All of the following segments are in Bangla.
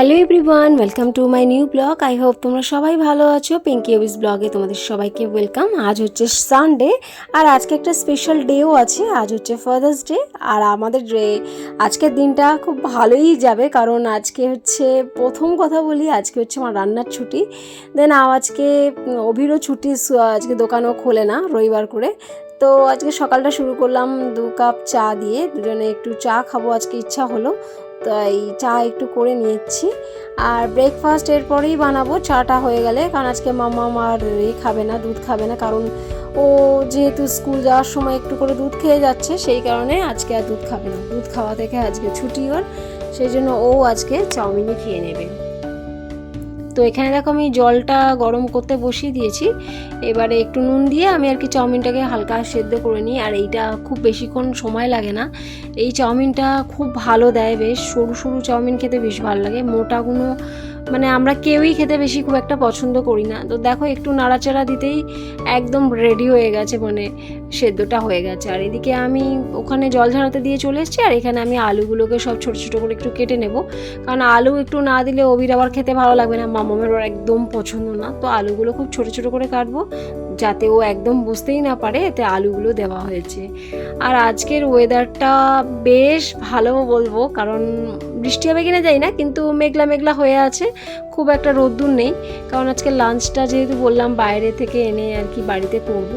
Hello everyone welcome to my new blog I hope তোমরা সবাই ভালো আছো। পিঙ্কি অবিস ব্লগে তোমাদের সবাইকে ওয়েলকাম আজ হচ্ছে সানডে আর আজকে একটা স্পেশাল ডেও আছে। আজ হচ্ছে ফাদার্স ডে আর আমাদের আজকের দিনটা খুব ভালোই যাবে, কারণ আজকে হচ্ছে, প্রথম কথা বলি, আজকে হচ্ছে আমার রান্নার ছুটি। দেন আজকে, অভিরও ছুটি আজকে দোকানও খোলে না রবিবার করে। তো আজকে সকালটা শুরু করলাম দু কাপ চা দিয়ে, দুজনে একটু চা খাব আজকে ইচ্ছা হলো। তাই চা একটু করে নিয়েছি। আর ব্রেকফাস্ট এরপরেই বানাবো। চাটা হয়ে গেলে, কারণ আজকে মামা আমার এ খাবে না, দুধ খাবে না, কারণ ও যেহেতু স্কুল যাওয়ার সময় একটু করে দুধ খেয়ে যাচ্ছে, সেই কারণে আজকে আর দুধ খাবে না। দুধ খাওয়া থেকে আজকে ছুটি ওর, সেই জন্য ও আজকে চাউমিনই খেয়ে নেবে। তো এখানে দেখো আমি জলটা গরম করতে বসিয়ে দিয়েছি। এবারে একটু নুন দিয়ে আমি আর কি চাউমিনটাকে হালকা সেদ্ধ করে নিই। আর এইটা খুব বেশিক্ষণ সময় লাগে না। এই চাউমিনটা খুব ভালো দেয় বেশ। সরু সরু চাউমিন খেতে বেশ ভালো লাগে। মোটাগুলো মানে আমরা কেউই খেতে বেশি খুব একটা পছন্দ করি না। তো দেখো একটু নাড়াচাড়া দিতেই একদম রেডি হয়ে গেছে মানে সেদ্ধটা হয়ে গেছে। আর এদিকে আমি ওখানে জল ঝাড়াতে দিয়ে চলে এসেছি। আর এখানে আমি আলুগুলোকে সব ছোটো ছোটো করে একটু কেটে নেব। কারণ আলু একটু না দিলে অবির আবার খেতে ভালো লাগবে না। মামামের ওর একদম পছন্দ না, তো আলুগুলো খুব ছোটো ছোটো করে কাটবো যাতে ও একদম বুঝতেই না পারে এতে আলুগুলো দেওয়া হয়েছে। আর আজকের ওয়েদারটা বেশ ভালো বলব, কারণ বৃষ্টি হবে কিনা যাই না, কিন্তু মেঘলা মেঘলা হয়ে আছে, খুব একটা রোদ্দুর নেই, কারণ আজকে লাঞ্চটা যেহেতু বললাম বাইরে থেকে এনে আর কি বাড়িতে করব,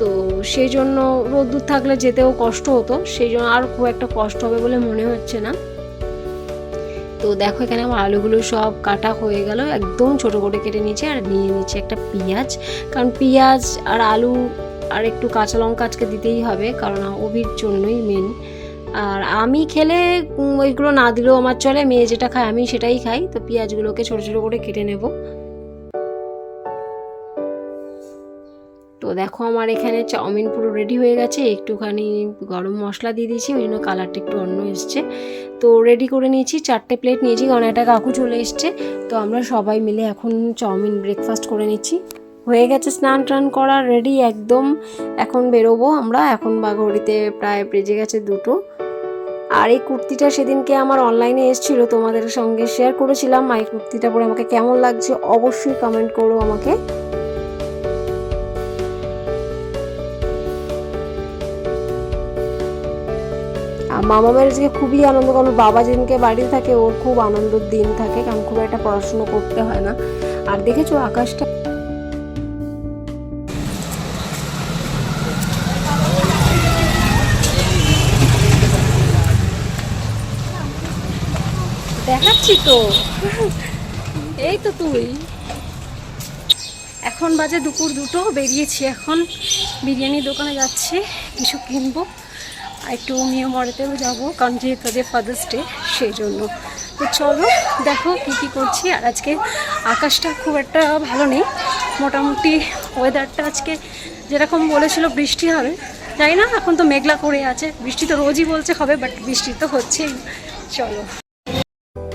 তো সেই জন্য রোদ্দুর থাকলে যেতেও কষ্ট হতো, সেই জন্য আর খুব একটা কষ্ট হবে বলে মনে হচ্ছে না। তো দেখো এখানে আমার আলুগুলো সব কাটা হয়ে গেল। একদম ছোট করে কেটে নিয়েছি আর নিয়ে নিচ্ছে একটা পেঁয়াজ। কারণ পেঁয়াজ আর আলু আর একটু কাঁচা লঙ্কা আজকে দিতেই হবে, কারণ ওবির জন্যই মেন আর আমি খেলে ওইগুলো না দিলেও আমার চলে, মেয়ে যেটা খায় আমি সেটাই খাই। তো পেঁয়াজগুলোকে ছোটো ছোটো করে কেটে নেব। দেখো আমার এখানে চাউমিন পুরো রেডি হয়ে গেছে। একটুখানি গরম মশলা দিয়ে দিয়েছি, ওই জন্য কালারটা একটু অন্য এসছে। তো রেডি করে নিয়েছি, চারটে প্লেট নিয়েছি, কারণ একটা কাকু চলে এসছে। তো আমরা সবাই মিলে এখন চাউমিন ব্রেকফাস্ট করে নিচ্ছি। হয়ে গেছে স্নান টান করা রেডি একদম। এখন বেরোবো আমরা, এখন বা ঘড়িতে প্রায় বেজে গেছে দুটো। আর এই কুর্তিটা সেদিনকে আমার অনলাইনে এসেছিল, তোমাদের সঙ্গে শেয়ার করেছিলাম। এই কুর্তিটা পরে আমাকে কেমন লাগছে অবশ্যই কমেন্ট করো আমাকে। মামামের আজকে খুবই আনন্দ, কারণ বাবা যেদিনকে বাড়িতে থাকে, ওর খুব আনন্দের দিন থাকে, কারণ খুব একটা পড়াশুনো করতে হয় না। আর দেখেছ আকাশটা? দেখাচ্ছি তো। এই তো তুই। এখন বাজে দুপুর দুটো, বেরিয়েছি এখন। বিরিয়ানি দোকানে যাচ্ছি, কিছু কিনবো। একটু নিয়ে মরেতেও যাব, কারণ যেহেতু আজকে ফাদার্স ডে সেই জন্য। তো চলো, দেখো কী কী করছি, আর আজকে আকাশটা খুব একটা ভালো নেই। মোটামুটি ওয়েদারটা আজকে যেরকম বলেছিল বৃষ্টি হবে। জানি না, এখন তো মেঘলা করে আছে। বৃষ্টি তো রোজই বলছে হবে বাট বৃষ্টি তো হচ্ছেই। চলো।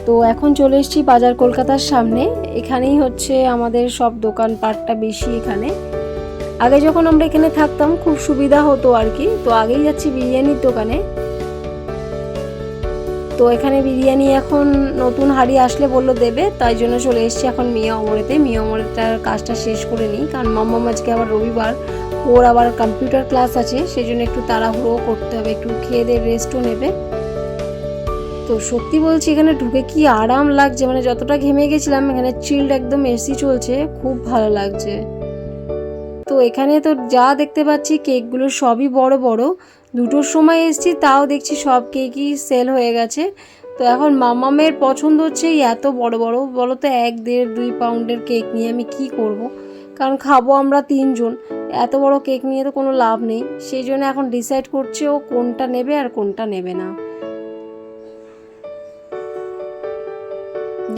তো এখন চলে এসেছি বাজার কলকাতার সামনে। এখানেই হচ্ছে আমাদের সব দোকানপাটটা বেশি এখানে। আগে যখন আমরা এখানে থাকতাম, খুব সুবিধা হতো আর কি। তো আগেই যাচ্ছি বিরিয়ানির দোকানে। তো এখানে বিরিয়ানি এখন নতুন হাড়ি আসলে বলল দেবে, তাই জন্য চলে এসেছি এখন মিয়া অমরেতে। মিয়া অমরেটার কাজটা শেষ করে নিই, কারণ মাম্মা আজকে আবার রবিবার। ওর আবার কম্পিউটার ক্লাস আছে সেই জন্য একটু তাড়াহুড়ো করতে হবে, একটু খেয়ে দিয়ে রেস্টও নেবে। তো সত্যি বলছি, এখানে ঢুকে কি আরাম লাগছে মানে যতটা ঘেমে গেছিলাম, এখানে চিল্ড একদম এসি চলছে, খুব ভালো লাগছে। এখানে তো যা দেখতে পাচ্ছি, কেকগুলো সবই বড় বড়। দুটোর সময় এসেছি, তাও দেখছি সব কেকই সেল হয়ে গেছে। তো এখন মামামের পছন্দ হচ্ছে এত বড় বড়। বলো তো এক দেড় দুই পাউন্ডের কেক নিয়ে আমি কি করব। কারণ খাব আমরা তিনজন। এত বড় কেক নিয়ে তো কোনো লাভ নেই। সেই জন্য এখন ডিসাইড করছে ও কোনটা নেবে আর কোনটা নেবে না।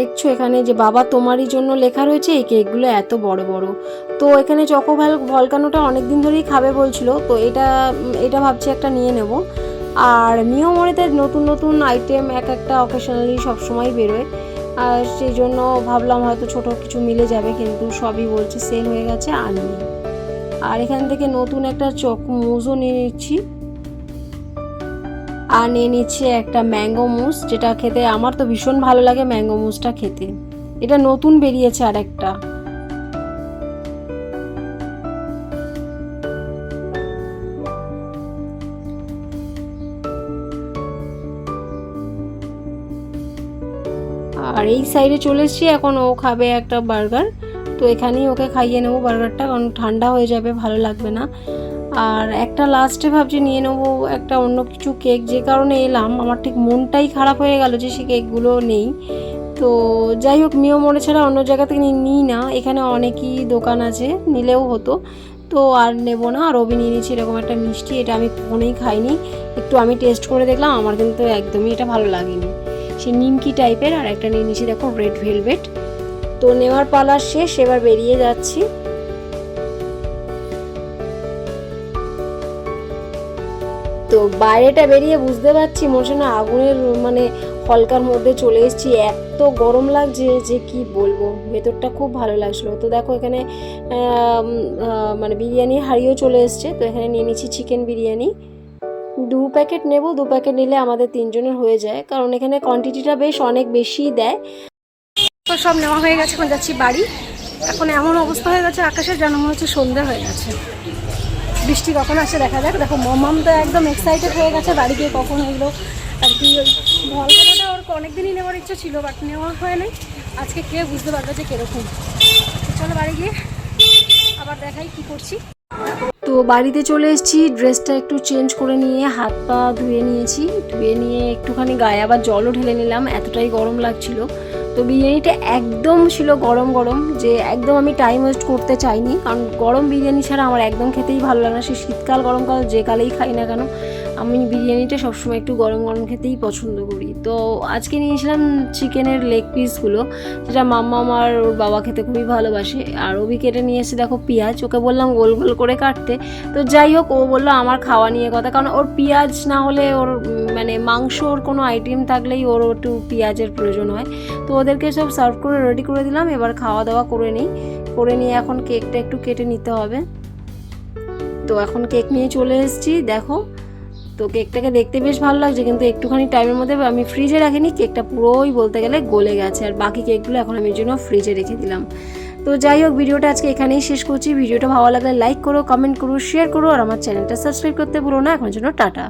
দেখছ, এখানে যে বাবা তোমারই জন্য লেখা রয়েছে, এই কেকগুলো এত বড় বড়। তো এখানে চকো ভ্যাল ভলকানোটা অনেক দিন ধরেই খাবে বলছিল, তো এটা এটা ভাবছি একটা নিয়ে নেব। আর মিওমরিতে নতুন নতুন আইটেম এক একটা অকেশনালি সবসময় বেরোয়। আর সেই জন্য ভাবলাম হয়তো ছোট কিছু মিলে যাবে, কিন্তু সবই বলছে সেল হয়ে গেছে, আনিনি। আর এখান থেকে নতুন একটা চক মোজো নিয়ে নিচ্ছি। আর নিয়ে নিচ্ছে একটা ম্যাঙ্গো মুস, যেটা খেতে আমার তো ভীষণ ভালো লাগে ম্যাঙ্গো মুসটা খেতে। এটা নতুন বেরিয়েছে আর একটা আর এই সাইডে চলে এসেছি, এখন ও খাবে একটা বার্গার তো এখানেই ওকে খাইয়ে নেব বার্গারটা কারণ ঠান্ডা হয়ে যাবে, ভালো লাগবে না। আর একটা লাস্টে ভাবছি নিয়ে নেব একটা অন্য কিছু কেক যে কারণে এলাম। আমার ঠিক মনটাই খারাপ হয়ে গেল যে সে কেকগুলো নেই। তো যাই হোক, মিও মনে ছাড়া অন্য জায়গা থেকে নিই না। এখানে অনেকই দোকান আছে, নিলেও হতো। তো আর নেব না। আর রবি নিয়ে নিয়েছি এরকম একটা মিষ্টি, এটা আমি কখনোই খাইনি। একটু আমি টেস্ট করে দেখলাম, আমার কিন্তু একদমই এটা ভালো লাগেনি। সে নিমকি টাইপের আর একটা নিয়ে নিয়েছি, দেখো রেড ভেলভেট তো নেওয়ার পালা শেষ, এবার বেরিয়ে যাচ্ছি। তো বাইরেটা বেরিয়ে বুঝতে পারছি মনে না আগুনের মানে হলকার মধ্যে চলে এসেছি। এত গরম লাগছে যে কি বলব? ভেতরটা খুব ভালো লাগছিল। তো দেখো এখানে মানে বিরিয়ানি হাড়িও চলে এসছে। তো এখানে নিয়ে নিচ্ছি চিকেন বিরিয়ানি। দু প্যাকেট নেব, দু প্যাকেট নিলে আমাদের তিনজনের হয়ে যায়। কারণ এখানে কোয়ান্টিটিটা বেশ অনেক বেশিই দেয়। তো সব নেওয়া হয়ে গেছে, এখন যাচ্ছি বাড়ি। এখন এমন অবস্থা হয়ে গেছে আকাশের যেন মনে হচ্ছে সন্ধে হয়ে গেছে। বৃষ্টি কখন আসে দেখা যাক। দেখো, মমাম তো একদম এক্সাইটেড হয়ে গেছে বাড়ি গিয়ে কখন এগুলো আর কি, ওই ভলকাটাটা ওর অনেকদিনই নেওয়ার ইচ্ছে ছিল বাট নেওয়া হয় নাই। আজকে কে বুঝতে পারবে যে কীরকম। চলো বাড়ি গিয়ে আবার দেখাই কি করছি। তো বাড়িতে চলে এসেছি, ড্রেসটা একটু চেঞ্জ করে নিয়ে হাত পা ধুয়ে নিয়েছি। ধুয়ে নিয়ে একটুখানি গায়ে আবার জলও ঢেলে নিলাম, এতটাই গরম লাগছিল। তো বিরিয়ানিটা একদম ছিল গরম গরম, যে একদম আমি টাইম ওয়েস্ট করতে চাইনি। কারণ গরম বিরিয়ানি ছাড়া আমার একদম খেতেই ভালো লাগে না। সে শীতকাল, গরমকাল যে কালেই খাই না কেন আমি বিরিয়ানিটা সবসময় একটু গরম গরম খেতেই পছন্দ করি। তো আজকে নিয়েছিলাম চিকেনের লেগ পিসগুলো, যেটা মাম্মা আমার ওর বাবা খেতে খুবই ভালোবাসে। আর ওবি কেটে নিয়ে এসে দেখো পেঁয়াজ, ওকে বললাম গোল গোল করে কাটতে। তো যাই হোক, ও বলল আমার খাওয়া নিয়ে কথা, কারণ ওর পেঁয়াজ না হলে ওর মানে মাংস ওর কোনো আইটেম থাকলেই ওর একটু পেঁয়াজের প্রয়োজন হয়। তো ওদেরকে সব সার্ভ করে রেডি করে দিলাম, এবার খাওয়া দাওয়া করে নিই। করে নিয়ে এখন কেকটা একটু কেটে নিতে হবে। তো এখন কেক নিয়ে চলে এসেছি, দেখো। তো কেকটাকে দেখতে বেশ ভালো লাগছে, কিন্তু একটুখানি টাইমের মধ্যে আমি ফ্রিজে রাখিনি, কেকটা পুরোই বলতে গেলে গলে গেছে, আর বাকি কেকগুলো এখন আমি জন্য ফ্রিজে রেখে দিলাম। তো যাই হোক, ভিডিওটা আজকে এখানেই শেষ করছি। ভিডিওটা ভালো লাগলে লাইক করো কমেন্ট করো শেয়ার করো, আর আমার চ্যানেলটা সাবস্ক্রাইব করতে ভুলো না। এখন জন্য টাটা।